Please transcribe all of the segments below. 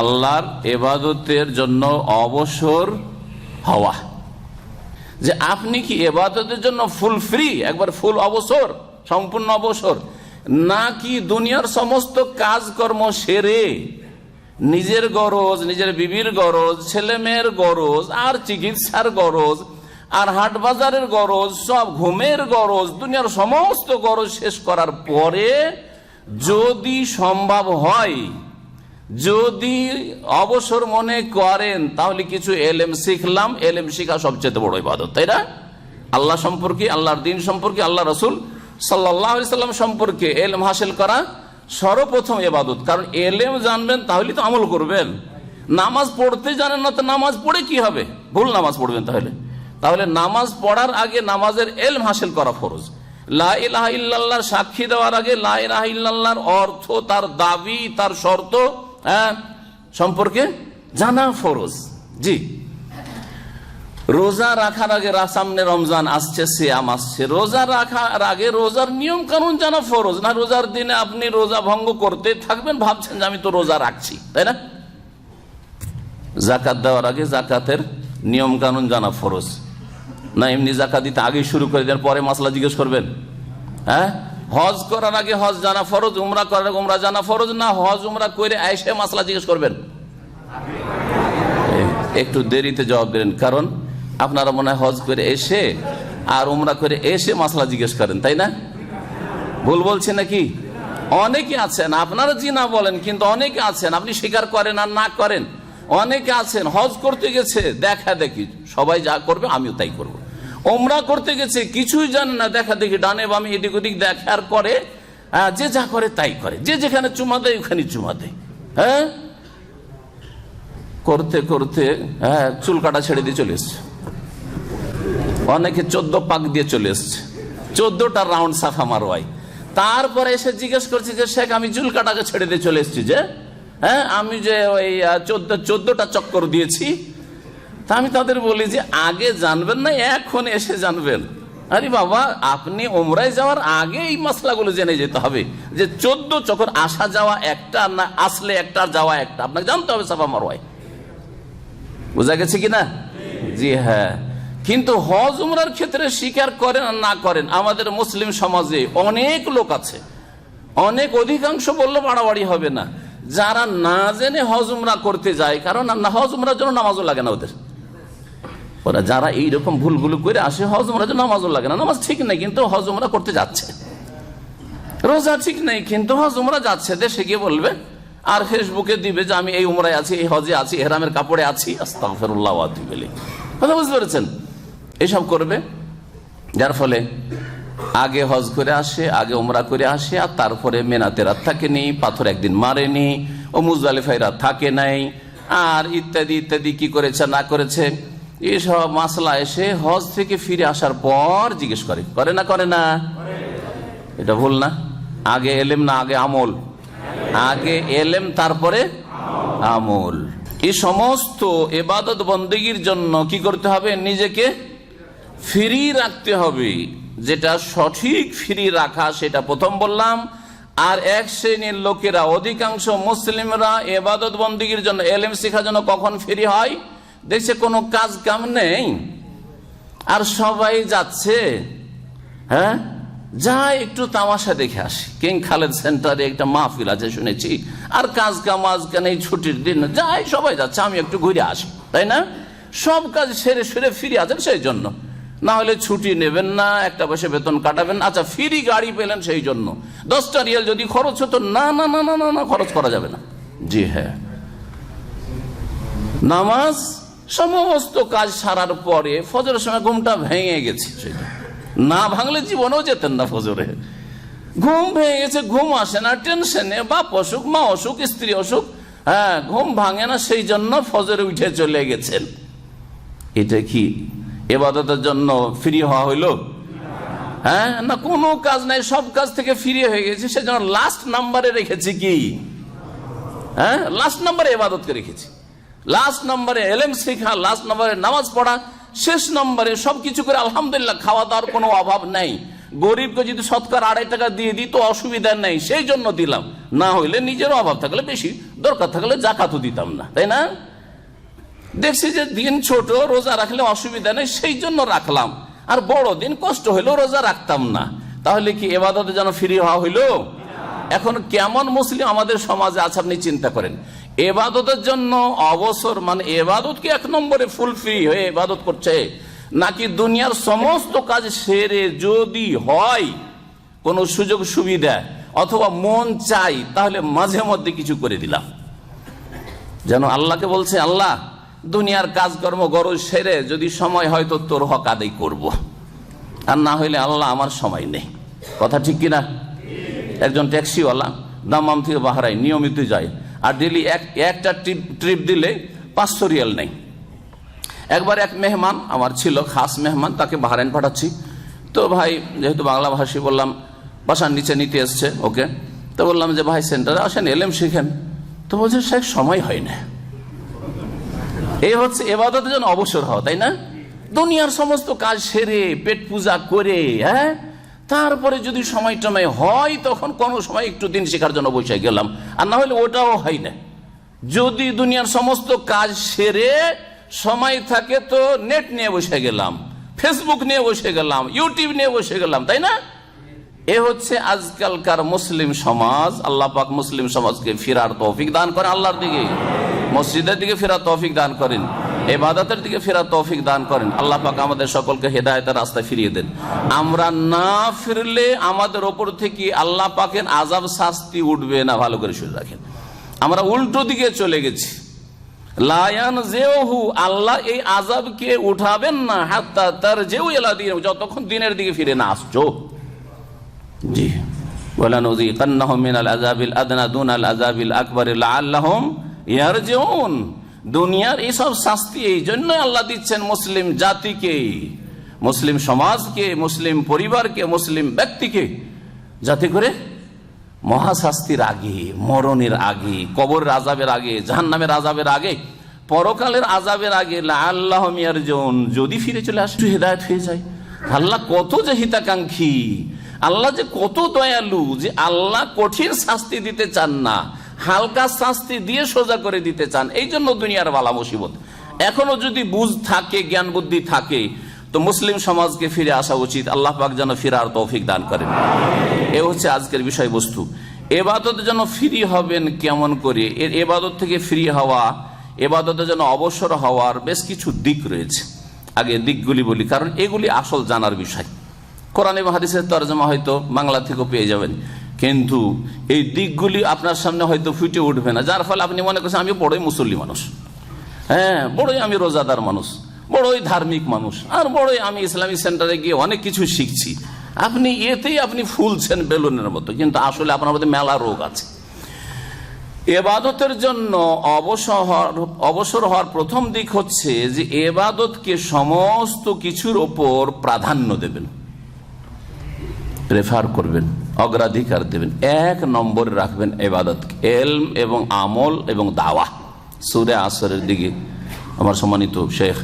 আল্লাহর এবাদতের জন্য অবসর হওয়া। যে আপনি কি এবাদতের জন্য ফুল ফ্রি একবার ফুল অবসর, সম্পূর্ণ অবসর, নাকি দুনিয়ার সমস্ত কাজকর্ম সেরে নিজের গরজ, নিজের বিবির গরজ ছেলে মেয়ের গরজ, আর চিকিৎসার গরজ, আর হাট বাজারের গরজ, সব ঘুমের গরজ, দুনিয়ার সমস্ত গরজ শেষ করার পরে যদি সম্ভব হয় যদি অবসর মনে করেন, তাহলে কিছু এলেম শিখলাম। এলেম শিখা সবচেয়ে বড় ইবাদত, তাই না? আল্লাহ সম্পর্কে, আল্লাহর দিন সম্পর্কে আল্লাহ রসুল সাল্লাম সম্পর্কে এলেম হাসিল করা সর্বপ্রথম এবাদত কারণ এলেম জানবেন, তাহলে তো আমল করবেন। নামাজ পড়তে জানেন না, তো নামাজ পড়ে কি হবে? ভুল নামাজ পড়বেন তাহলে। তাহলে নামাজ পড়ার আগে নামাজের এলম হাসিল করা ফরজ। লাহ সাক্ষী দেওয়ার আগে লাহ অর্থ, তার দাবি, তার শর্ত সম্পর্কে জানা ফরজ। জি। রোজা রাখার আগে সামনে রমজান আসছে শ্যাম আসছে। রোজা রাখার আগে রোজার নিয়ম কানুন জানা ফরজ। না, রোজার দিনে আপনি রোজা ভঙ্গ করতে থাকবেন, ভাবছেন যে আমি তো রোজা রাখছি, তাই না? জাকাত দেওয়ার আগে জাকাতের নিয়ম কানুন জানা ফরজ। না, এমনি জাকাত দিতে আগে শুরু করে দেন, পরে মশলা জিজ্ঞেস করবেন। হ্যাঁ? হজ করার আগে হজ জানা ফরজ, উমরা করার আগে উমরা জানা ফরজ, না হজ, উমরা করে আইসে মশলা জিজ্ঞেস করবেন? একটু দেরিতে জবাব দেন কারণ আপনারা মনে হয় হজ করে এসে আর উমরা করে এসে মশলা জিজ্ঞেস করেন, তাই না? ভুল বলছে নাকি? অনেকে আছেন, আপনারা জি না বলেন, কিন্তু অনেকে আছেন, আপনি স্বীকার করেন আর না করেন, অনেকে আছেন, হজ করতে গেছে, দেখা দেখি, সবাই যা করবে, আমিও তাই করব। ওমরা করতে গেছে কিছুই জানে না দেখা দেখি ডানে বামে এদিক ওদিক দেখার পরে আহ, যে যা করে তাই করে। যে যেখানে চুমা দেয় ওখানে চুমা দেয়। হ্যাঁ? করতে করতে হ্যাঁ চুল কাটা ছেড়ে দিয়ে চলে এসছে। অনেকে চোদ্দ পাক দিয়ে চলে এসছে। চোদ্দটা রাউন্ড সাফা মারোয়াই। তারপরে এসে জিজ্ঞেস করছে যে শেখ আমি চুল কাটাকে ছেড়ে দিয়ে চলে এসছি যে হ্যাঁ আমি যে ওই চোদ্দ চোদ্দটা চক্কর দিয়েছি তা আমি তাদের বলি যে, আগে জানবেন না, এখন এসে জানবেন। আরে বাবা, আপনি ওমরায় যাওয়ার আগে এই মশলাগুলো জেনে যেতে হবে যে, চোদ্দ চক্কর আসা যাওয়া একটা না আসলে একটা যাওয়া একটা। আপনাকে জানতে হবে সাফা মারোয়াই বোঝা গেছে কিনা? জি হ্যাঁ। কিন্তু হজ উমরার ক্ষেত্রে স্বীকার করেন আর না করেন, আমাদের মুসলিম সমাজে অনেক লোক আছে, অনেক অধিকাংশ বললে বাড়াবাড়ি হবে না। যারা না জেনে হজ উমরা করতে যায়, কারণ হজ উমরার জন্য নামাজও লাগে না ওদের। ওরা যারা এইরকম ভুলগুলো করে আসে, হজ যে নামাজও লাগে না। নামাজ ঠিক নেই, কিন্তু হজ, উমরা করতে যাচ্ছে। রোজা ঠিক নেই, কিন্তু হজ, উমরা যাচ্ছে। দেশে গিয়ে বলবে, আর ফেসবুকে দিবে যে আমি এই উমরায় আছি, এই হজে আছি, এহরামের কাপড়ে আছি। আস্তাগফিরুল্লাহ ওয়া আতুবু কথা বুঝতে পেরেছেন? এসব করবে, যার ফলে আগে হজ করে আসে, আগে উমরা করে আসে, আর তারপরে মেনাতে রাত থাকেনি পাথর একদিন মারেনি ও মুজদালিফাই রাত থাকে নাই, আর ইত্যাদি ইত্যাদি, কি করেছে, না করেছে। এসব মাসলা এসে হজ থেকে ফিরে আসার পর জিজ্ঞেস করে। করে না করে না? এটা ভুল না। আগে এলেম না, আগে আমল। আগে এলেম, তারপরে আমল। এই সমস্ত এবাদত বন্দীগীর জন্য কি করতে হবে? নিজেকে ফ্রি রাখতে হবে। যেটা সঠিক ফ্রি রাখা, সেটা প্রথম বললাম। আর এক শ্রেণির লোকেরা, অধিকাংশ মুসলিমরা এবাদত বন্দীগীর জন্য এলেম শেখার জন্য কখন ফ্রি হয়? দেখছে কোনো কাজ কাম নেই। আর সবাই যাচ্ছে হ্যাঁ? যাই একটু তামাশা দেখে আসি। কিং খালেদ সেন্টারে একটা মাহফিল আছে, শুনেছি। আর কাজ কাম আজকাল এই ছুটির দিন, যাই সবাই যাচ্ছে, আমি একটু ঘুরে আসি, তাই না? সব কাজ সেরে সেরে ফিরে আছেন সেই জন্য। না হলে ছুটি নেবেন না, একটা বসে বেতন কাটাবেন। আচ্ছা ফ্রি গাড়ি পেলেন সেই জন্য। দশটা রিয়াল যদি খরচ হতো না না না না না, খরচ করা যাবে না। জি হ্যাঁ। নামাজ সমস্ত কাজ সারার পরে ফজরের সময় ঘুমটা ভেঙে গেছে না ভাঙলে জীবনেও যেতেন না ফজরে। ঘুম ভেঙে গেছে, ঘুম আসে না টেনশনে বাপ অসুখ, মা অসুখ, স্ত্রী অসুখ হ্যাঁ ঘুম ভাঙে না, সেই জন্য ফজরে উঠে চলে গেছেন। এটা কি এবাদতের জন্য ফ্রি হওয়া হইল? হ্যাঁ না কোনো কাজ নাই, সব কাজ থেকে ফ্রি হয়ে গেছে, সেজন্য লাস্ট নাম্বারে রেখেছি কি? হ্যাঁ লাস্ট নাম্বারে এবাদতকে রেখেছি। লাস্ট নম্বরে এলেম শেখা লাস্ট নম্বরে নামাজ পড়া, শেষ নম্বরে সবকিছু করে আলহামদুলিল্লাহ খাওয়া দাওয়ার কোনো অভাব নাই। গরিবকে যদি সৎকার আড়াই টাকা দিয়ে দিই তো অসুবিধা নেই, সেই জন্য দিলাম। না হইলে নিজেরও অভাব থাকলে বেশি, দরকার থাকলে জাকাতও দিতাম না, তাই না? দেখছি যে দিন ছোট, রোজা রাখলে অসুবিধা নেই, সেই জন্য রাখলাম। আর বড় দিন কষ্ট হইলেও রোজা রাখতাম না। তাহলে কি এবাদতে যেন ফ্রি হওয়া হইল? এখন কেমন মুসলিম আমাদের সমাজে আছে আপনি চিন্তা করেন। এবাদতের জন্য অবসর মানে এবাদত কি এক নম্বরে ফুল ফ্রি হয়ে এবাদত করছে? নাকি দুনিয়ার সমস্ত কাজ সেরে যদি হয়, কোনো সুযোগ সুবিধা অথবা মন চাই, তাহলে মাঝে মধ্যে কিছু করে দিলাম। যেন আল্লাহকে বলছে, আল্লাহ, দুনিয়ার কাজকর্ম গরজ সেরে, যদি সময় হয় তো তোর হক আদায় করব। আর না হইলে আল্লাহ আমার সময় নেই। কথা ঠিক কিনা? একজন ট্যাক্সিওয়ালা, দামাম থেকে বাহারাই নিয়মিত যায়। আর ডেলি এক, একটা ট্রিপ ট্রিপ দিলে পাঁচশো রিয়াল নেই। একবার এক মেহমান, আমার ছিল খাস মেহমান, তাকে বাহারাইন পাঠাচ্ছি। তো ভাই, যেহেতু বাংলা ভাষী বললাম, বাসার নিচে নিতে এসছে, ওকে। তো বললাম যে, ভাই, সেন্টারে আসেন, এলেম শিখেন। তো বলছে শেখ সময় হয় না। এই হচ্ছে এবাদতের জন্য অবসর হওয়া, তাই না? দুনিয়ার সমস্ত কাজ সেরে, পেট পূজা করে হ্যাঁ? তারপরে যদি সময় টময় হয়, তখন কোনো সময় একটু দিন শেখার জন্য বসে গেলাম। আর না হলে ওটাও হয় না। যদি দুনিয়ার সমস্ত কাজ সেরে সময় থাকে তো নেট নিয়ে বসে গেলাম ফেসবুক নিয়ে বসে গেলাম ইউটিউব নিয়ে বসে গেলাম, তাই না? এ হচ্ছে আজকালকার মুসলিম সমাজ। আল্লাহ পাক মুসলিম সমাজকে ফিরার তৌফিক দান করেন আল্লাহর দিকে। মসজিদের দিকে ফেরার তৌফিক দান করেন। এবাদতের দিকে ফেরার তৌফিক দান করেন। আল্লাহ পাক আমাদের সকলকে হেদায়তের রাস্তায় ফিরিয়ে দেন। আমরা না ফিরলে আমাদের ওপর থেকে আল্লাহ পাকের আজাব শাস্তি উঠবে না, ভালো করে শুনে রাখেন। আমরা উল্টো দিকে চলে গেছি। লায়ান জেহু আল্লাহ এই আজাবকে উঠাবেন না, হাত্তা তার যেও এলা দিয়ে যতক্ষণ দিনের দিকে ফিরে না আসছো। জি। ওয়ালানুযীকান্নাহুম মিনাল আযাবিল আদনা দুনাল আযাবিল আকবার লাআল্লাহুম ইয়ারজিউন। দুনিয়ার এইসব শাস্তি এই জন্য আল্লাহ দিচ্ছেন মুসলিম জাতিকে, মুসলিম সমাজকে, মুসলিম পরিবারকে, মুসলিম ব্যক্তিকে, যাতে করে মহাশাস্তির আগে, মরণের আগে, কবরের আজাবের আগে, জাহান্নামের আজাবের আগে, পরকালের আজাবের আগে আল্লাহ মিয়ার জন যদি ফিরে চলে আসে হেদায়ত হয়ে যায়। আল্লাহ কত যে হিতাকাঙ্ক্ষী, আল্লাহ যে কত দয়ালু, যে আল্লাহ কঠিন শাস্তি দিতে চান না হালকা শাস্তি দিয়ে সোজা করে দিতে চান, এই জন্য দুনিয়ার বালা মুসিবত। এখনও যদি বুঝ থাকে, জ্ঞান বুদ্ধি থাকে, তো মুসলিম সমাজকে ফিরে আসা উচিত। আল্লাহ পাক যেন ফিরার তৌফিক দান করেন। এ হচ্ছে আজকের বিষয়বস্তু। এবাদত যেন ফ্রি হবেন কেমন করে? এর এবাদত থেকে ফ্রি হওয়া, এবাদতে যেন অবসর হওয়ার বেশ কিছু দিক রয়েছে। আগে দিকগুলি বলি, কারণ এগুলি আসল জানার বিষয়। কোরআন হাদিসের তর্জমা হয়তো বাংলা থেকেও পেয়ে যাবেন। কিন্তু এই দিকগুলি আপনার সামনে হয়তো ফুটে উঠবে না, যার ফলে আপনি মনে করছেন আমি বড়ই মুসল্লি মানুষ। হ্যাঁ বড়ই আমি রোজাদার মানুষ, বড়ই ধার্মিক মানুষ, আর বড়ই আমি ইসলামিক সেন্টারে গিয়ে অনেক কিছু শিখছি। আপনি এতেই আপনি ফুলছেন বেলুনের মতো, কিন্তু আসলে আপনার মধ্যে মেলা রোগ আছে। এবাদতের জন্য অবসর অবসর হওয়ার প্রথম দিক হচ্ছে যে এবাদতকে সমস্ত কিছুর ওপর প্রাধান্য দেবেন, প্রেফার করবেন। অগ্রাধিকার দেবেন। এক নম্বরে রাখবেন এবাদত এলম এবং আমল এবং দাওয়া। সুরে আসরের দিকে আমার সম্মানিত শেখ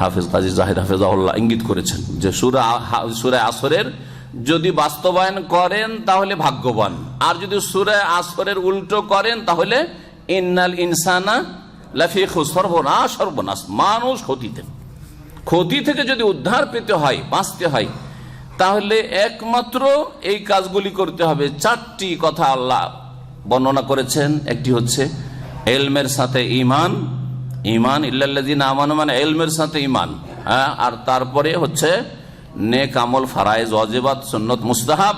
হাফিজ কাজী জাহিদ হাফিজাউল্লাহ ইঙ্গিত করেছেন যে সুরা সুরে আসরের যদি বাস্তবায়ন করেন তাহলে ভাগ্যবান। আর যদি সুরে আসরের উল্টো করেন তাহলে ইন্নাল ইনসানা লাফিক সর্বনাশ সর্বনাশ। মানুষ ক্ষতিতে ক্ষতি থেকে যদি উদ্ধার পেতে হয়, বাঁচতে হয় তাহলে একমাত্র এই কাজগুলি করতে হবে। চারটি কথা আল্লাহ বর্ণনা করেছেন। একটি হচ্ছে, এলমের সাথে ইমান ইমান ইল্লাল্লাদিন আমান মানে এলমের সাথে ইমান হ্যাঁ আর তারপরে হচ্ছে, নেক আমল ফারাইজ অজেবাদ সন্নত, মুস্তাহাব,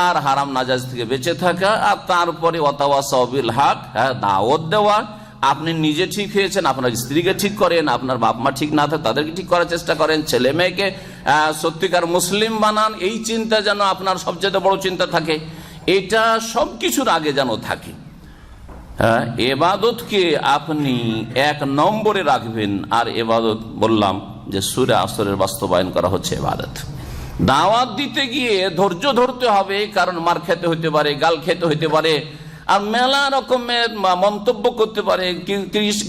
আর হারাম নাজাজ থেকে বেঁচে থাকা, আর তারপরে অতাওয়া সবিল হক হ্যাঁ দাওয়াত দেওয়া। আপনি নিজে ঠিক হয়েছেন, আপনার স্ত্রীকে ঠিক করেন, আপনার বাপ মা ঠিক না থাকে, তাদেরকে ঠিক করার চেষ্টা করেন, ছেলে মেয়েকে সত্যিকার মুসলিম বানান, এই চিন্তা যেন আপনার সবচেয়ে বড় চিন্তা থাকে। এটা সব কিছুর আগে যেন থাকে। হ্যাঁ এবাদতকে আপনি এক নম্বরে রাখবেন। আর এবাদত বললাম যে সুরে আসরের বাস্তবায়ন করা হচ্ছে এবাদত। দাওয়াত দিতে গিয়ে ধৈর্য ধরতে হবে, কারণ মার খেতে হইতে পারে, গাল খেতে হইতে পারে, আর মেলা রকমের মন্তব্য করতে পারে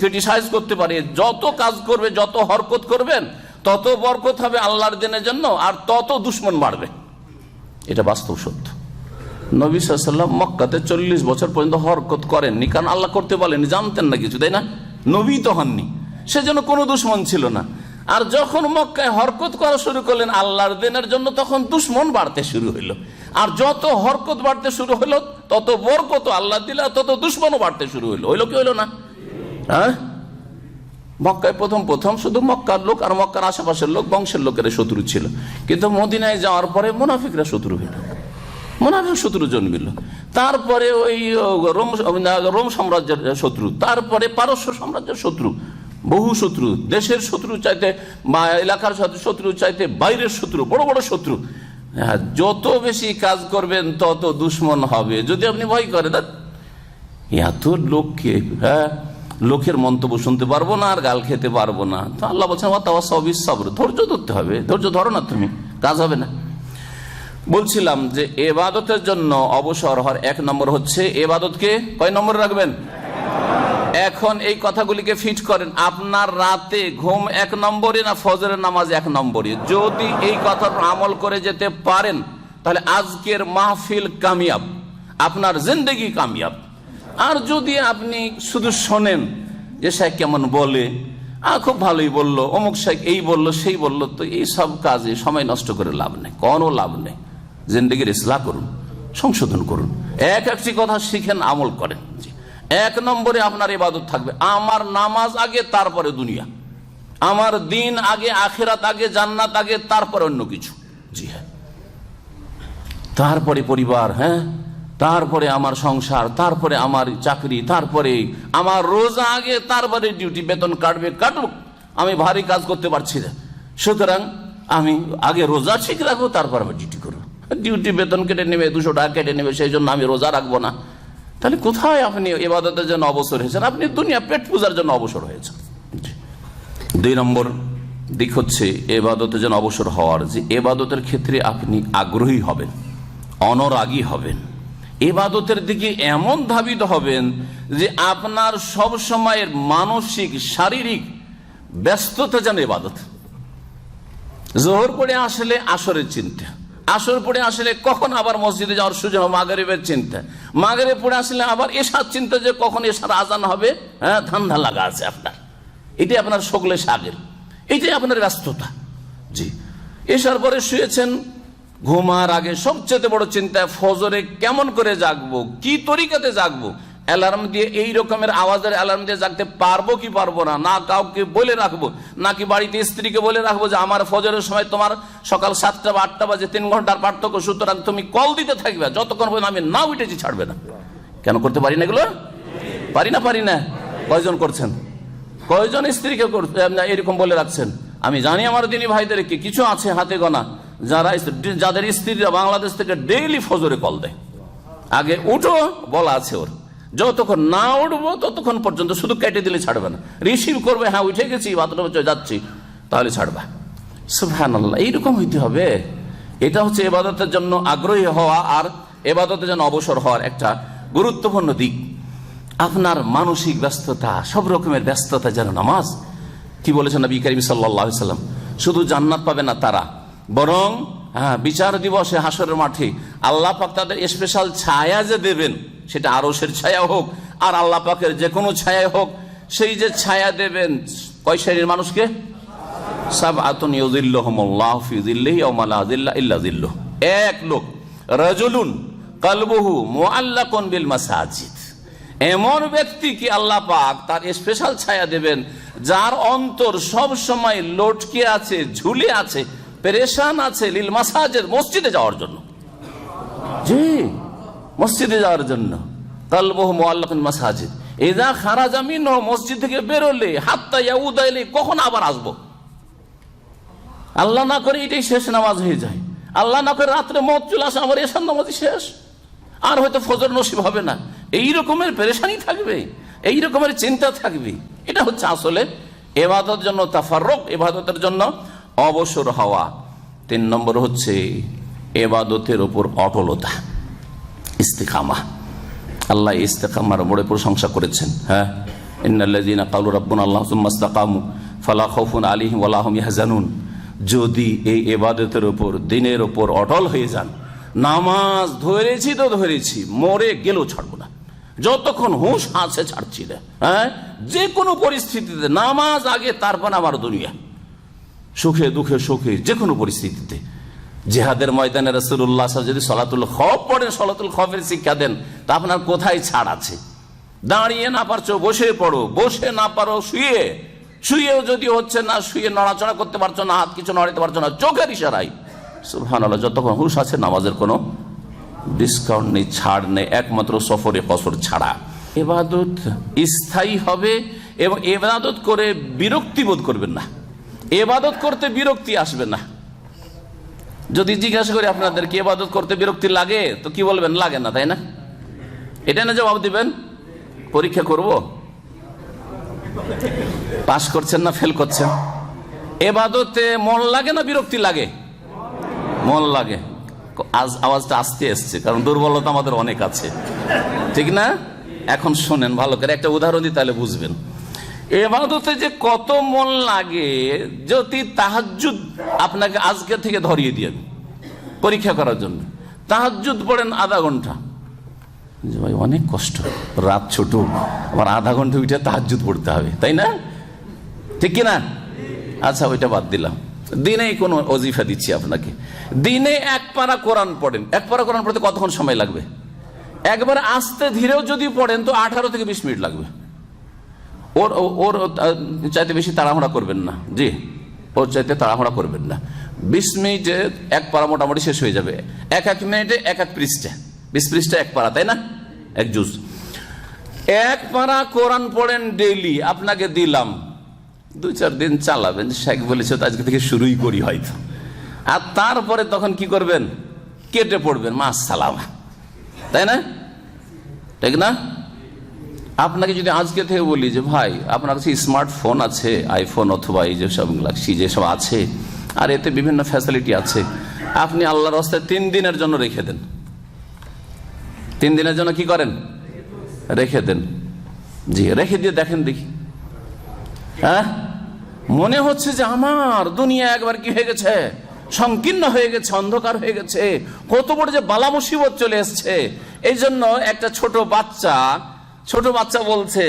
ক্রিটিসাইজ করতে পারে। যত কাজ করবে, যত হরকত করবেন তত বরকত হবে আল্লাহর দিনের জন্য আর তত দুশ্মন বাড়বে। এটা বাস্তব সত্য। নবী সাল্লাম মক্কাতে চল্লিশ বছর পর্যন্ত হরকত করেননি, কারণ আল্লাহ করতে বলেনি জানতেন না কিছু, তাই না? নবী তো হননি। সেজন্য কোনো দুশ্মন ছিল না। আর যখন মক্কায় হরকত করা শুরু করলেন, আল্লাহর দিনের জন্য তখন দুশ্মন বাড়তে শুরু হইল। আর যত হরকত বাড়তে শুরু হলো তত বরকত আল্লাহ দিলে তত দুশ্মনও বাড়তে শুরু হইল। হইল কি হইল না? হ্যাঁ? মক্কায় প্রথম প্রথম শুধু মক্কার লোক আর মক্কার আশেপাশের লোক বংশের লোকেরা শত্রু ছিল। কিন্তু মদিনায় যাওয়ার পরে মুনাফিকরা শত্রু হইল। মোনাফিক শত্রু জন্মিল। তারপরে ওই রোম রোম সাম্রাজ্যের শত্রু। তারপরে পারস্য সাম্রাজ্যের শত্রু। বহু শত্রু। দেশের শত্রু চাইতে বা এলাকার শত্রু চাইতে বাইরের শত্রু বড় বড় শত্রু। হ্যাঁ, যত বেশি কাজ করবেন তত দুশ্মন হবে। যদি আপনি ভয় করেন এত লোককে হ্যাঁ লোকের মন্তব্য শুনতে পারব না আর গাল খেতে পারব না। তো আল্লাহ বলছেন ধৈর্য ধরতে হবে। ধৈর্য ধরো না তুমি, কাজ হবে না। বলছিলাম যে, এবাদতের জন্য অবসর হওয়ার এক নম্বর হচ্ছে এবাদতকে কয় নম্বর রাখবেন? এখন এই কথাগুলিকে ফিট করেন, আপনার রাতে ঘুম এক নম্বরে না ফজরের নামাজ এক নম্বরে যদি এই কথার আমল করে যেতে পারেন, তাহলে আজকের মাহফিল কামিয়াব, আপনার জিন্দগি কামিয়াব। আর যদি আপনি শুধু শোনেন যে শেখ কেমন বলে আহ, খুব ভালোই বলল অমুক শেখ এই বলল সেই বলল তো এই সব কাজে সময় নষ্ট করে লাভ নেই কোনো লাভ নেই। জিন্দগির ইসলাহ করুন সংশোধন করুন এক একটি কথা শিখেন আমল করেন। এক নম্বরে আপনার ইবাদত থাকবে আমার নামাজ আগে তারপরে দুনিয়া। আমার দিন আগে আখেরাত আগে জান্নাত আগে তারপরে অন্য কিছু। জি হ্যাঁ। তারপরে পরিবার হ্যাঁ? তারপরে আমার সংসার, তারপরে আমার চাকরি, তারপরে আমার রোজা আগে, তারপরে ডিউটি বেতন কাটবে, কাটুক। আমি ভারী কাজ করতে পারছি না। সুতরাং আমি আগে রোজা ঠিক রাখব, তারপর আমি ডিউটি করব। ডিউটি বেতন কেটে নেবে, দুশো টাকা কেটে নেবে, সেই জন্য আমি রোজা রাখব না। তাহলে কোথায় আপনি এবাদতের জন্য অবসর হয়েছেন? আপনি দুনিয়া পেট পূজার জন্য অবসর হয়েছেন। দুই নম্বর দিক হচ্ছে এবাদতের জন্য অবসর হওয়ার। যে এবাদতের ক্ষেত্রে আপনি আগ্রহী হবেন, অনরাগী হবেন। এবাদতের দিকে এমন ধাবিত হবেন যে আপনার সব সময়ের মানসিক, শারীরিক ব্যস্ততা যেন এবাদত জোহর পড়ে আসলে আসরের চিন্তা। আসর পড়ে আসলে কখন আবার মসজিদে যাওয়ার সুযোগ মাগরিবের চিন্তা। মাগরে পড়ে আসলে আবার এসার চিন্তা যে কখন এসার আজান হবে? হ্যাঁ ধান্দা লাগা আছে আপনার। এটাই আপনার সকলে সাগের এটাই আপনার ব্যস্ততা। জি। এসার পরে শুয়েছেন ঘুমার আগে সবচেয়ে বড় চিন্তা, ফজরে কেমন করে জাগবো? কি তরিকাতে জাগবো? অ্যালার্ম দিয়ে এই রকমের আওয়াজের অ্যালার্ম দিয়ে জাগতে পারব কি পারব না? না কাউকে বলে রাখব, নাকি বাড়িতে স্ত্রীকে বলে রাখব যে, আমার ফজরের সময় তোমার সকাল সাতটা বা আটটা বাজে তিন ঘণ্টার পার্থক্য, সুতরাং তুমি কল দিতে থাকবে, যতক্ষণ পর্যন্ত আমি না উঠেছি ছাড়বে না। কেন করতে পারি না এগুলো? পারি না পারি না। কয়জন করছেন? কয়জন স্ত্রীকে এরকম বলে রাখছেন? আমি জানি আমার দিনী ভাইদের কি কিছু আছে হাতে গোনা। যারা যাদের স্ত্রীরা বাংলাদেশ থেকে ডেইলি ফজরে কল দেয়। আগে উঠো, বলা আছে ওর। যতক্ষণ না উঠবো, ততক্ষণ পর্যন্ত শুধু কেটে দিলে ছাড়বে না। রিসিভ করবে হ্যাঁ উঠে গেছি বাথরুমে যাচ্ছি, তাহলে ছাড়বা। সুফহান আল্লাহ এইরকম হইতে হবে। এটা হচ্ছে এবাদতের জন্য আগ্রহী হওয়া আর এবাদতের জন্য অবসর হওয়ার একটা গুরুত্বপূর্ণ দিক। আপনার মানসিক ব্যস্ততা, সব রকমের ব্যস্ততা যেন নামাজ, কি বলেছেন নবী করিম সাল্লাহ সাল্লাম, শুধু জান্নাত পাবে না তারা। বরং হ্যাঁ বিচার দিবসে হাসরের মাঠে আল্লাহ পাক তাদের স্পেশাল ছায়া যে দেবেন, সেটা আরসের ছায়া হোক, আর আল্লাহ পাকের যে কোনো ছায়া হোক, সেই যে ছায়া দেবেন, কয় শ্রেণির মানুষকে? আতুন এক লোক এমন তার স্পেশাল ছায়া দেবেন, যার অন্তর সব সময় লটকে আছে, ঝুলে আছে পেরেশান আছে লিল মাসাজের মসজিদে যাওয়ার জন্য। জি, মসজিদে যাওয়ার জন্য। কলবহ মোয়াল্লাকুন মাসাজিদ। এদা খারা জামিন মসজিদ থেকে বেরোলে, হাত্তা ইয়াউদাইলে কখন আবার আসব? আল্লাহ না করে এটাই শেষ নামাজ হয়ে যায়। আল্লাহ না করে রাত্রে মত চলে আসে আমার এসার নামাজই শেষ। আর হয়তো ফজর নসিব হবে না। এই রকমের পেরেশানি থাকবে, এই রকমের চিন্তা থাকবে। এটা হচ্ছে আসলে এবাদতের জন্য তাফারক এবাদতের জন্য অবসর হওয়া তিন নম্বর হচ্ছে এবাদতের উপর অটলতা, ইস্তেকামা। আল্লাহ ইস্তেকামার বড় প্রশংসা করেছেন হ্যাঁ? ইন্নাল্লাযীনা ক্বালু রাব্বুনা আল্লাহ সুম্মা ইসতাকামু, ফালা খফুন আলিহিম আল্লাহম ইয়াহজানুন। যদি এই এবাদতের ওপর দিনের ওপর অটল হয়ে যান, নামাজ ধরেছি তো ধরেছি, মরে গেলেও ছাড়বো না। যতক্ষণ হুঁশ আছে ছাড়ছি না হ্যাঁ? যে কোনো পরিস্থিতিতে, নামাজ আগে, তারপর আমার দুনিয়া। সুখে, দুঃখে, সুখে যে কোনো পরিস্থিতিতে। জেহাদের ময়দানে রসুল্লাহ যদি সলাতুল খব পড়েন, সলাতুল খবের শিক্ষা দেন। তা আপনার কোথায় ছাড় আছে? দাঁড়িয়ে না পারছ, বসে পড়ো, বসে না পারো, শুয়ে। শুয়েও যদি হচ্ছে না, শুয়ে নড়াচড়া করতে পারছ না, হাত কিছু নড়াতে পারছ না, চোখের ইশারাই সুহান যতক্ষণ হুশ আছে, নামাজের কোনো ডিসকাউন্ট নেই, ছাড় নেই, একমাত্র সফরে কসর ছাড়া। এবাদত স্থায়ী হবে এবং এবাদত করে বিরক্তি বোধ করবেন না। এবাদত করতে বিরক্তি আসবে না। যদি জিজ্ঞাসা করি আপনাদেরকে এবাদত করতে বিরক্তি লাগে, তো কি বলবেন? লাগে না, তাই না? এটা না জবাব দিবেন, পরীক্ষা করব? পাশ করছেন না, ফেল করছেন? এবাদতে মন লাগে না, বিরক্তি লাগে? মন লাগে। আজ আওয়াজটা আসতে এসছে, কারণ দুর্বলতা আমাদের অনেক আছে। ঠিক না? এখন শোনেন ভালো করে, একটা উদাহরণ দিই তাহলে বুঝবেন। এবাদতে যে কত মন লাগে যদি তাহাজুদ আপনাকে আজকে থেকে ধরিয়ে দিয়ে পরীক্ষা করার জন্য। তাহাজুদ পড়েন আধা ঘণ্টা। ভাই, অনেক কষ্ট। রাত ছোট, আবার আধা ঘণ্টা উঠে তাহাজুদ পড়তে হবে, তাই না? ঠিক কিনা? আচ্ছা ওইটা বাদ দিলাম। দিনেই কোনো অজিফা দিচ্ছি আপনাকে। দিনে এক পারা কোরআন পড়েন। এক পারা কোরআন পড়তে কতক্ষণ সময় লাগবে? একবার আসতে ধীরেও যদি পড়েন তো আঠারো থেকে বিশ মিনিট লাগবে। ওর ওর চাইতে বেশি তাড়াহুড়া করবেন না। জি, ওর চাইতে তাড়াহুড়া করবেন না। বিশ মিনিটে এক পারা মোটামুটি শেষ হয়ে যাবে। এক এক মিনিটে এক এক পৃষ্ঠে। বিশ পৃষ্ঠে এক পারা তাই না? এক জুস। এক পারা কোরআন পড়েন ডেইলি, আপনাকে দিলাম। দু চার দিন চালাবেন, শেখ বলেছে আজকে থেকে শুরুই করি হয়তো। আর তারপরে তখন কি করবেন? কেটে পড়বেন, মাস সালামা। তাই না? ঠিক না? আপনাকে যদি আজকে থেকে বলি যে, ভাই, আপনার কাছে স্মার্টফোন আছে আইফোন অথবা এই যে সব গ্যালাক্সি যেসব আছে, আর এতে বিভিন্ন ফ্যাসিলিটি আছে, আপনি আল্লাহর রাস্তায় তিন দিনের জন্য রেখে দেন। তিন দিনের জন্য কি করেন? রেখে দেন। জি, রেখে দিয়ে দেখেন দেখি। হ্যাঁ? মনে হচ্ছে যে আমার দুনিয়া একবার কি হয়ে গেছে? সংকীর্ণ হয়ে গেছে, অন্ধকার হয়ে গেছে। কত বড় যে বালা মুসিবত চলে এসছে। এই জন্য একটা ছোট বাচ্চা ছোট বাচ্চা বলছে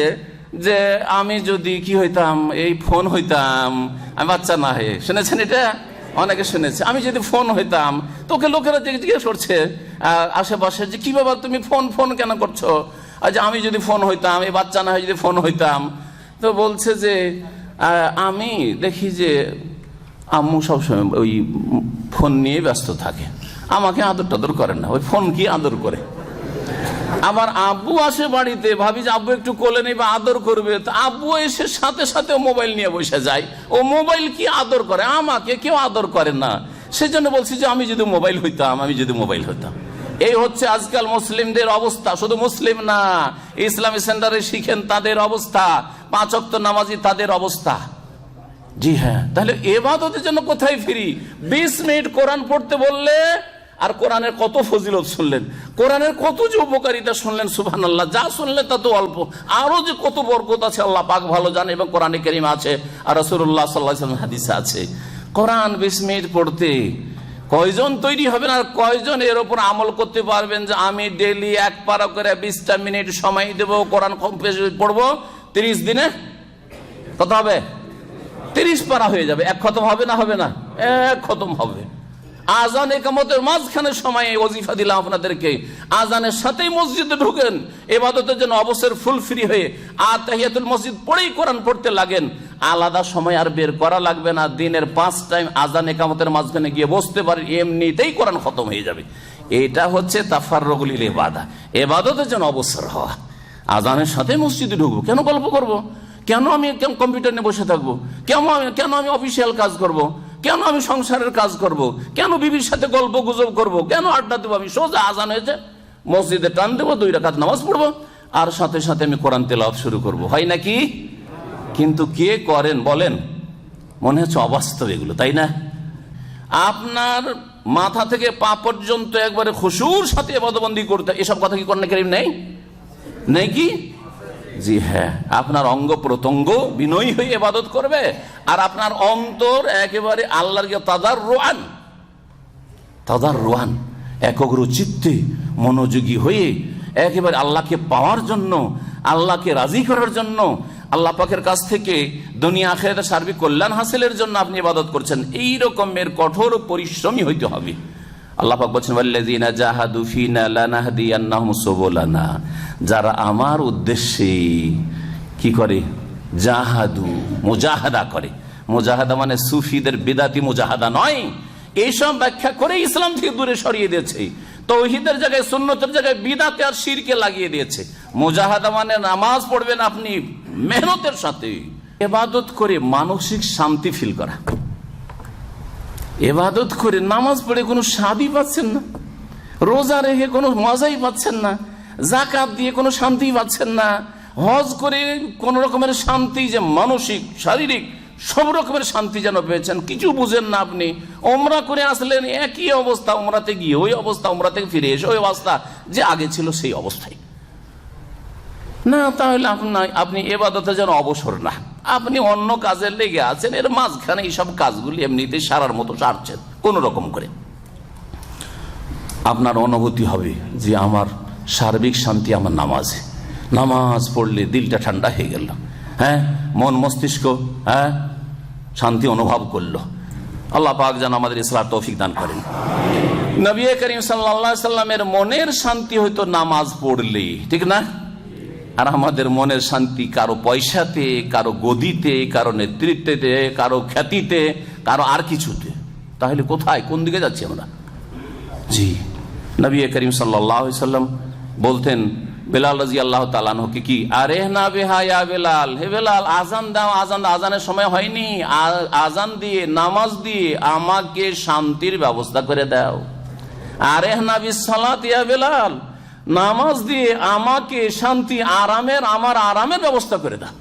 যে, আমি যদি কি হইতাম, এই ফোন হইতাম, আমি বাচ্চা না হয়ে। শুনেছেন এটা? অনেকে শুনেছে। আমি যদি ফোন হইতাম, তোকে লোকেরা জিজ্ঞেস করছে আশেপাশে যে, কি বাবা তুমি ফোন ফোন কেন করছ? যে, আমি যদি ফোন হইতাম, এই বাচ্চা না হয়ে যদি ফোন হইতাম। তো বলছে যে আমি দেখি যে, আম্মু সবসময় ওই ফোন নিয়ে ব্যস্ত থাকে। আমাকে আদর টাদর করে না। ওই ফোন কি আদর করে? আমার আব্বু আসে বাড়িতে, ভাবি যে আব্বু একটু কোলে নেই বা আদর করবে। তো আব্বু এসে সাথে সাথে মোবাইল নিয়ে বসে যায়। ও মোবাইল কি আদর করে? আমাকে কেউ আদর করে না। সেজন্য বলছি যে আমি যদি মোবাইল হইতাম, আমি যদি মোবাইল হইতাম। এই হচ্ছে আজকাল মুসলিমদের অবস্থা। শুধু মুসলিম না, ইসলামী সেন্টারে শিখেন তাদের অবস্থা, পাঁচ অক্ত নামাজি তাদের অবস্থা। জি হ্যাঁ তাহলে এবাদতের জন্য কোথায় ফিরি? বিশ মিনিট কোরআন পড়তে বললে আর কোরআনের কত ফজিলত শুনলেন? কোরআনের কত যে উপকারিতা শুনলেন সুহান আল্লাহ যা শুনলেন তা তো অল্প। আরও যে কত বরকত আছে, আল্লাহ পাক ভালো জানে এবং কোরআনে করিম আছে, আর রসুল্লাহ সাল্লাহ হাদিসে আছে। কোরআন বিশ মিনিট পড়তে কয়জন তৈরি হবেন আর কয়জন এর উপর আমল করতে পারবেন যে আমি ডেলি এক পারা করে বিশটা মিনিট সময় দেব, কোরআন পড়ব, তিরিশ দিনে? কত হবে? তিরিশ পারা হয়ে যাবে। এক খতম হবে না হবে না? এক খতম হবে। আজান একামতের মাঝখানে সময় ওজিফা দিলাম আপনাদেরকে। আজানের সাথেই মসজিদে ঢুকেন। এবাদতের জন্য অবসর ফুল ফ্রি হয়ে আর তাহিয়াতুল মসজিদ পড়েই কোরআন পড়তে লাগেন। আলাদা সময় আর বের করা লাগবে না। দিনের পাঁচ টাইম আজান একামতের মাঝখানে গিয়ে বসতে পারেন, এমনিতেই কোরআন খতম হয়ে যাবে। এটা হচ্ছে তাফার রগুলিল এবাদা এবাদতের জন্য অবসর হওয়া। আজানের সাথে মসজিদে ঢুকবো। কেন গল্প করব। কেন আমি কম্পিউটার নিয়ে বসে থাকব? কেন কেন আমি অফিসিয়াল কাজ করব। কেন আমি সংসারের কাজ করব। কেন বিবির সাথে গল্প গুজব করব। কেন আড্ডা দেবো? আমি সোজা আজান হয়েছে। মসজিদে টান দেবো, দুই রাখাত নামাজ পড়ব। আর সাথে সাথে আমি কোরআন তেলাওয়াত শুরু করব। হয় নাকি? কিন্তু কে করেন বলেন? মনে হচ্ছে অবাস্তব এগুলো, তাই না? আপনার মাথা থেকে পা পর্যন্ত একবারে খুশুর সাথে বদবন্দি করতে এসব কথা কি করেন নেই? নেই কি? জি হ্যাঁ। আপনার অঙ্গ প্রত্যঙ্গ বিনয়ী হয়ে এবাদত করবে, আর আপনার অন্তর একেবারে আল্লাহর তাদার রোয়ান তাদার রোহান একগ্র চিত্তে মনোযোগী হয়ে একেবারে আল্লাহকে পাওয়ার জন্য, আল্লাহকে রাজি করার জন্য আল্লাহ পাকের কাছ থেকে দুনিয়া আখেরাতে সার্বিক কল্যাণ হাসিলের জন্য আপনি ইবাদত করছেন। এই রকমের কঠোর পরিশ্রমী হইতে হবে। আল্লাহ পাক বলছেন, ওয়াল্লাযীনা জাহাদু ফিনা লানাহদিয়ান্নাহুম সুবুলানা। যারা আমার উদ্দেশ্যে কি করে? জাহাদু, মুজাহাদা করে। মুজাহাদা মানে সুফিদের বেদাতি মুজাহাদা নয়। এইসব ব্যাখ্যা করে ইসলাম থেকে দূরে সরিয়ে দিয়েছে। তৌহিদের জায়গায়, সুন্নতের জায়গায় বিদাতে আর শিরকে লাগিয়ে দিয়েছে। মুজাহাদা মানে নামাজ পড়বেন আপনি, মেহনতের সাথে। এবাদত করে মানসিক শান্তি ফিল করা। এবাদত করে নামাজ পড়ে কোনো স্বাদই পাচ্ছেন না। রোজা রেখে কোনো মজাই পাচ্ছেন না। জাকাত দিয়ে কোনো শান্তি পাচ্ছেন না। হজ করে কোন রকমের শান্তি যে মানসিক, শারীরিক, সব রকমের শান্তি যেন পেয়েছেন, কিছু বুঝেন না আপনি। ওমরা করে আসলেন, একই অবস্থা, ওমরাতে গিয়ে ওই অবস্থা ওমরা থেকে ফিরে এসে ওই অবস্থা, যে আগে ছিল সেই অবস্থায়। না, তাহলে আপনি এবাদতে যেন অবসর না। আপনি অন্য কাজে লেগে আছেন, এর মাঝখানে এইসব কাজগুলি এমনিতে সারার মতো সারছেন, কোন রকম করে। আপনার অনুভূতি হবে যে আমার সার্বিক শান্তি আমার নামাজে। নামাজ পড়লে দিলটা ঠান্ডা হয়ে গেল। হ্যাঁ মন মস্তিষ্ক হ্যাঁ শান্তি অনুভব করল। আল্লাহ পাক যেন আমাদের ইসলাম তৌফিক দান করেন। নবী করিম সাল্লা সাল্লামের মনের শান্তি হয়তো নামাজ পড়লে ঠিক না? আর আমাদের মনের শান্তি কারও পয়সাতে, কারও গদিতে, কারও নেতৃত্বে কারও খ্যাতিতে, কারও আর কিছুতে। তাহলে কোথায়? কোন দিকে যাচ্ছি আমরা? জি। নবী করিম সাল্লাম বলতেন, বেলাল রাজি আল্লাহ তালানহকে কি, আরে না বেহায়া বেলাল, হে বেলাল আজান দাও আজান আজানের সময় হয়নি। আজান দিয়ে, নামাজ দিয়ে আমাকে শান্তির ব্যবস্থা করে দাও। আরে না বিসালাত ইয়া বেলাল নামাজ দিয়ে আমাকে শান্তি, আরামের, আমার আরামের ব্যবস্থা করে দাও।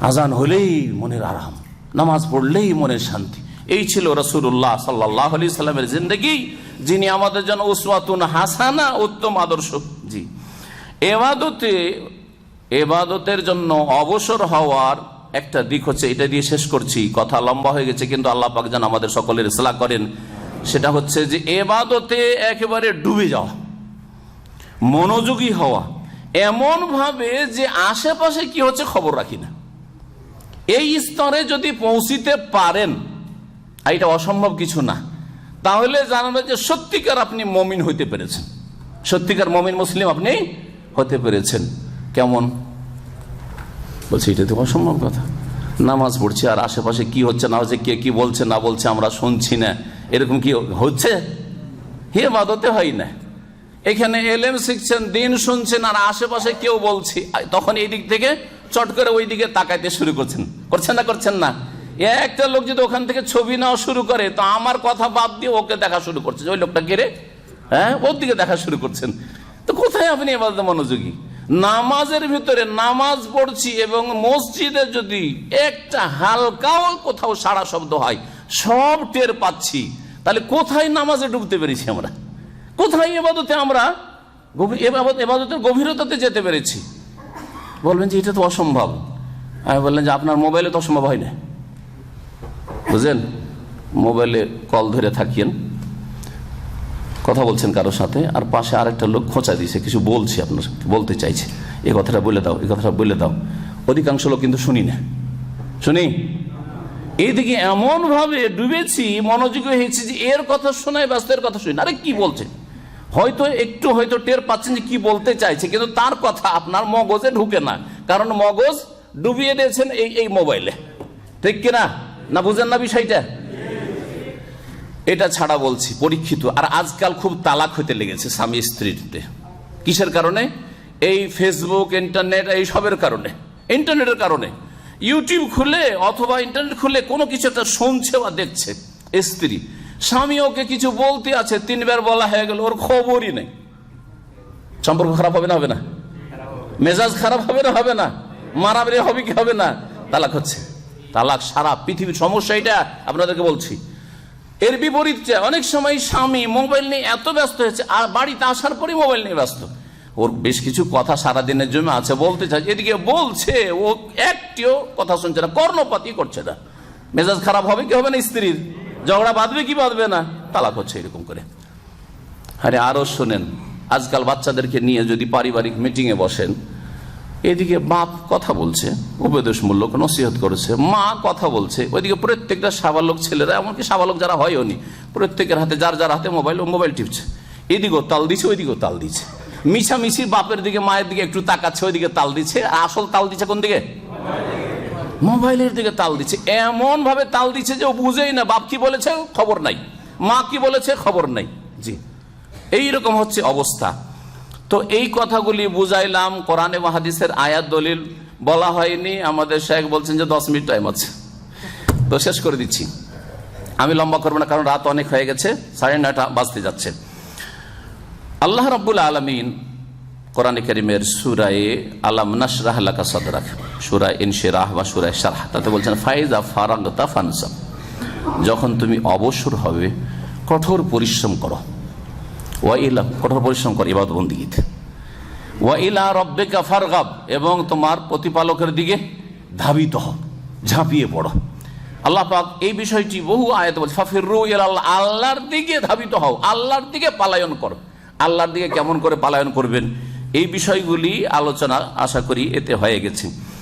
আজান হলেই মনের আরাম, নামাজ পড়লেই মনের শান্তি। এই ছিল রসুল্লাহ সাল্লাহ আলি সাল্লামের জিন্দগি, যিনি আমাদের জন্য উসওয়াতুন হাসানা, উত্তম আদর্শ। জি। এবাদতে, এবাদতের জন্য অবসর হওয়ার একটা দিক হচ্ছে, এটা দিয়ে শেষ করছি। কথা লম্বা হয়ে গেছে, কিন্তু আল্লাহ পাক যেন আমাদের সকলের ইসলাহ করেন। সেটা হচ্ছে যে, এবাদতে একেবারে ডুবে যাওয়া। মনোযোগী হওয়া। এমন ভাবে যে আশেপাশে কি হচ্ছে খবর রাখি না। এই স্তরে যদি পৌঁছিতে পারেন এটা অসম্ভব কিছু না, তাহলে জানাবে যে সত্যিকার আপনি মমিন হইতে পেরেছেন। সত্যিকার মমিন মুসলিম আপনি হতে পেরেছেন। কেমন? বলছি, এটা তো অসম্ভব কথা। নামাজ পড়ছি, আর আশেপাশে কি হচ্ছে, না হচ্ছে, কে কি বলছে, না বলছে, আমরা শুনছি না। এরকম কি হচ্ছে? হে বাদতে হয় না। এখানে এলেম শিখছেন, দিন শুনছেন, আর আশেপাশে কেউ বলছি। তখন এই দিক থেকে চট করে ওই দিকে তাকাইতে শুরু করছেন। করছেন না করছেন না। একটা লোক যদি ওখান থেকে ছবি নেওয়া শুরু করে, তো আমার কথা বাদ দিয়ে ওকে দেখা শুরু করছে। ওই লোকটা কেড়ে হ্যাঁ ওর দিকে দেখা শুরু করছেন। তো কোথায় আপনি এবার মনোযোগী? নামাজের ভিতরে নামাজ পড়ছি এবং মসজিদে যদি একটা হালকাও কোথাও সারা শব্দ হয়, সব টের পাচ্ছি। তাহলে কোথায় নামাজে ডুবতে পেরেছি আমরা? কোথায় এবাদতে আমরা? এবাদতের গভীরতাতে যেতে পেরেছি। বলবেন যে এটা তো অসম্ভব। আমি বললেন যে আপনার মোবাইলে তো অসম্ভব হয় না। বুঝলেন? মোবাইলে কল ধরে থাকিয়েন কথা বলছেন কারোর সাথে, আর পাশে আরেকটা লোক খোঁচা দিয়েছে, কিছু বলছে আপনার বলতে চাইছে। এ কথাটা বলে দাও এ কথাটা বলে দাও। অধিকাংশ লোক কিন্তু শুনি না। শুনি? এইদিকে এমন ভাবে ডুবেছি, মনোযোগী হয়েছি যে এর কথা শোনায় ব্যস্ত, এর কথা শুনি আরে কি বলছে হয়তো একটু হয়তো টের পাচ্ছেন যে কি বলতে চাইছে, কিন্তু তার কথা আপনার মগজে ঢুকে না। কারণ মগজ ডুবিয়ে দিয়েছেন এই এই মোবাইলে। ঠিক কিনা? না বুঝেন না বিষয়টা? এটা ছাড়া বলছি, পরীক্ষিত। আর আজকাল খুব তালাক হইতে লেগেছে স্বামী স্ত্রীতে কিসের কারণে? এই ফেসবুক ইন্টারনেট এই সবের কারণে। ইন্টারনেটের কারণে। ইউটিউব খুলে অথবা ইন্টারনেট খুলে কোনো কিছু একটা শুনছে বা দেখছে স্ত্রী। স্বামী ওকে কিছু বলতে আছে, তিনবার বলা হয়ে গেল, ওর খবরই নেই। সম্পর্ক খারাপ হবে না হবে না? মেজাজ খারাপ হবে না হবে না? মারামারি হবে কি, হবে না? তালাক হচ্ছে। তালাক সারা পৃথিবীর সমস্যা এটা, আপনাদেরকে বলছি। এর বিপরীতটা অনেক সময় স্বামী মোবাইল নিয়ে এত ব্যস্ত হয়েছে, আর বাড়িতে আসার পরই মোবাইল নিয়ে ব্যস্ত। ওর বেশ কিছু কথা সারাদিনের জন্য আছে, বলতে চাই এদিকে বলছে, ও একটিও কথা শুনছে না কর্ণপাতি করছে না। মেজাজ খারাপ হবে কি, হবে না, স্ত্রীর? ঝগড়া বাঁধবে কি বাঁধবে না? তালাক হচ্ছে এরকম করে। আরে আরও শোনেন, আজকাল বাচ্চাদেরকে নিয়ে যদি পারিবারিক মিটিংয়ে বসেন, এদিকে বাপ কথা বলছে, উপদেশমূলক নসিহত করেছে, মা কথা বলছে, ওইদিকে প্রত্যেকটা সাবালক ছেলেরা, এমনকি সাবালক যারা হয়ও নি, প্রত্যেকের হাতে, যার যার হাতে মোবাইল ও মোবাইল টিপছে। এদিকেও তাল দিচ্ছে ওইদিকেও তাল দিচ্ছে মিছামিছি বাপের দিকে, মায়ের দিকে একটু তাকাচ্ছে, ওইদিকে তাল দিচ্ছে আসল তাল দিচ্ছে কোন দিকে? মোবাইলের দিকে তাল দিচ্ছে। এমন ভাবে তাল দিচ্ছে যে ও বুঝেই না, বাপ কি বলেছে? খবর নাই। মা কি বলেছে? খবর নাই। জি। এই রকম হচ্ছে অবস্থা। তো এই কথাগুলি বুঝাইলাম, কোরআনে মাহাদিসের আয়াত দলিল বলা হয়নি। আমাদের শেখ বলছেন যে দশ মিনিট টাইম আছে। তো শেষ করে দিচ্ছি। আমি লম্বা করব না, কারণ রাত অনেক হয়ে গেছে। সাড়ে নয়টা বাজতে যাচ্ছে। আল্লাহ রাব্বুল আলমিন কোরআনে করিমের সুরায়ে আলাম নাসরাহ লাকা সদরাক সুরায় ইনশিরাহ বা সুরায় শারাহ, তাতে বলছেন, ফাইজা ফারাগতা ফানসাম যখন তুমি অবসর হবে, কঠোর পরিশ্রম করো। ওয়াইলা কঠোর পরিশ্রম করো ইবাদত বন্দিগিতে ওয়াইলা রব্বেকা ফারগাব, এবং তোমার প্রতিপালকের দিকে ধাবিত হও, ঝাঁপিয়ে পড়ো। আল্লাহ পাক এই বিষয়টি বহু আয়াত বলছে ফাফিরু ইলাল্লাহ আল্লাহর দিকে ধাবিত হও, আল্লাহর দিকে পালায়ন করো। আল্লাহর দিকে কেমন করে পালায়ন করবেন, এই বিষয়গুলি আলোচনা আশা করি এতে হয়ে গেছে।